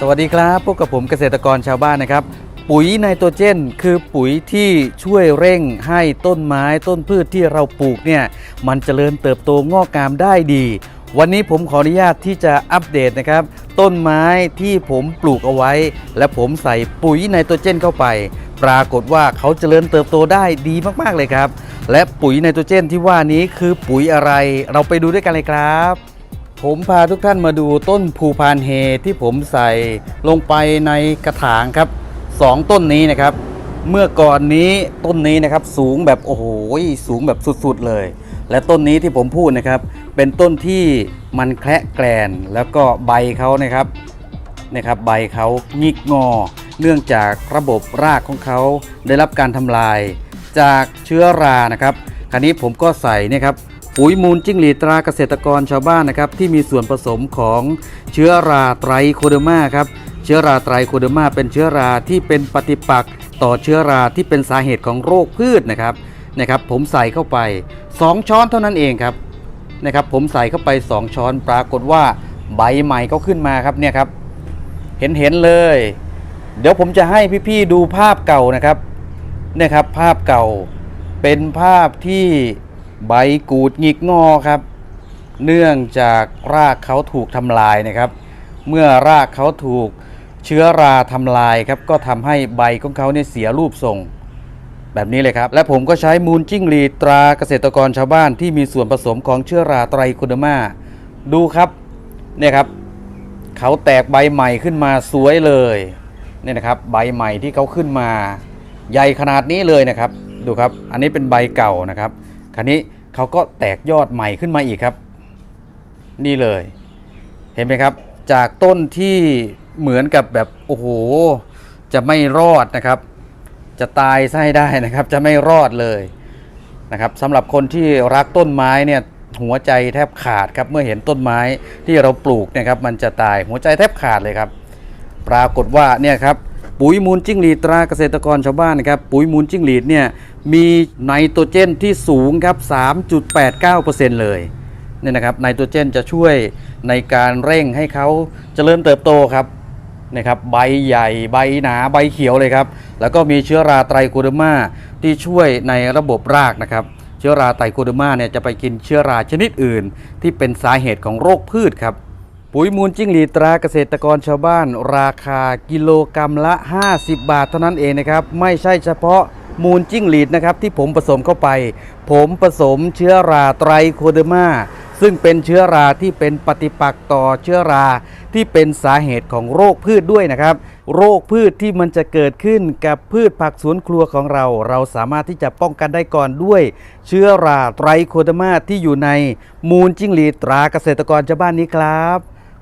สวัสดีครับพบกับผมเกษตรกรชาวบ้านนะครับ ปุ๋ยไนโตรเจน คือปุ๋ยที่ช่วยเร่งให้ต้นไม้ต้นพืชที่เราปลูกเนี่ยมันเจริญเติบโตงอกงามได้ดี วันนี้ผมขออนุญาตที่จะอัปเดตนะครับ ต้นไม้ที่ผมปลูกเอาไว้ และผมใส่ปุ๋ยไนโตรเจนเข้าไป ปรากฏว่าเขาเจริญเติบโตได้ดีมากๆเลยครับ และปุ๋ยไนโตรเจนที่ว่านี้คือปุ๋ยอะไร เราไปดูด้วยกันเลยครับ ผมพาทุกท่านมาดูต้นภูพานเฮที่ผมใส่ลงไปในกระถางครับสองต้นนี้นะครับ เมื่อก่อนนี้ต้นนี้นะครับสูงแบบโอ้โหสูงแบบสุดๆเลย และต้นนี้ที่ผมพูดนะครับ เป็นต้นที่มันแคระแกรนแล้วก็ใบเขานะครับนะครับใบเขางิกงอ เนื่องจากระบบรากของเขาได้รับการทำลายจากเชื้อรานะครับ คราวนี้ผมก็ใส่นี่ครับ ปุ๋ยมูลจิ้งหรีดตราเกษตรกรชาวบ้านนะครับที่มีส่วนผสมของเชื้อราไตรโคเดอร์มาครับเชื้อราไตรโคเดอร์มาเป็นเชื้อราที่เป็นปฏิปักษ์ต่อเชื้อราที่เป็นสาเหตุของโรคพืชนะครับนะครับ ผมใส่เข้าไป 2 ช้อนเท่านั้นเองครับนะครับผมใส่เข้าไป 2 ช้อนปรากฏว่าใบใหม่ก็ขึ้นมาครับเนี่ยครับเห็นเห็นเลย เดี๋ยวผมจะให้พี่ๆดูภาพเก่านะครับเนี่ยครับภาพเก่าเป็นภาพที่ ใบกูดหงิกงอครับ เนื่องจากรากเขาถูกทำลายนะครับ เมื่อรากเขาถูกเชื้อราทำลายครับ ก็ทำให้ใบของเขาเนี่ยเสียรูปทรงแบบนี้เลยครับ และผมก็ใช้มูลจิ้งหรีดตราเกษตรกรชาวบ้านที่มีส่วนผสมของเชื้อราไตรโคเดมาดูครับเนี่ยครับ เขาแตกใบใหม่ขึ้นมาสวยเลยเนี่ยนะครับ ใบใหม่ที่เขาขึ้นมา ใหญ่ขนาดนี้เลยนะครับ ดูครับ อันนี้เป็นใบเก่านะครับ คราวนี้เขาก็แตกยอดใหม่ขึ้นมาอีกครับ นี่เลย เห็นไหมครับ จากต้นที่เหมือนกับแบบโอ้โหจะไม่รอดนะครับ จะตายซะให้ได้นะครับ จะไม่รอดเลยนะครับสำหรับคนที่รักต้นไม้เนี่ยหัวใจแทบขาดครับเมื่อเห็นต้นไม้ที่เราปลูกเนะครับมันจะตายหัวใจแทบขาดเลยครับ ปรากฏว่าเนี่ยครับ ปุ๋ยมูลจิ้งหรีดตราเกษตรกรชาวบ้านนะครับปุ๋ยมูลจิ้งหรีดเนี่ยมีไนโตรเจนที่สูงครับ 3.89%เลยเนี่ยนะครับไนโตรเจนจะช่วยในการเร่งให้เขาเจริญเติบโตครับนะครับใบใหญ่ใบหนาใบเขียวเลยครับ แล้วก็มีเชื้อราไตรโคเดอร์มาที่ช่วยในระบบรากนะครับเชื้อราไตรโคเดอร์มาเนี่ยจะไปกินเชื้อราชนิดอื่น ที่เป็นสาเหตุของโรคพืชครับ ปุ๋ยมูลจิ้งหรีดตราเกษตรกรชาวบ้าน ราคากิโลกรรัมละ 50 บาทเท่านั้นเองนะครับ ไม่ใช่เฉพาะมูลจิ้งหรีดนะครับที่ผมผสมเข้าไป ผมผสมเชื้อราไตรโคเดอร์มาซึ่งเป็นเชื้อราที่เป็นปฏิปักษ์ต่อเชื้อราที่เป็นสาเหตุของโรคพืชด้วยนะครับ โรคพืชที่มันจะเกิดขึ้นกับพืชผักสวนครัวของเรา เราสามารถที่จะป้องกันได้ก่อนด้วย เชื้อราไตรโคเดอร์มาที่อยู่ในมูลจิ้งหรีดตราเกษตรกรชาวบ้านนี้ครับ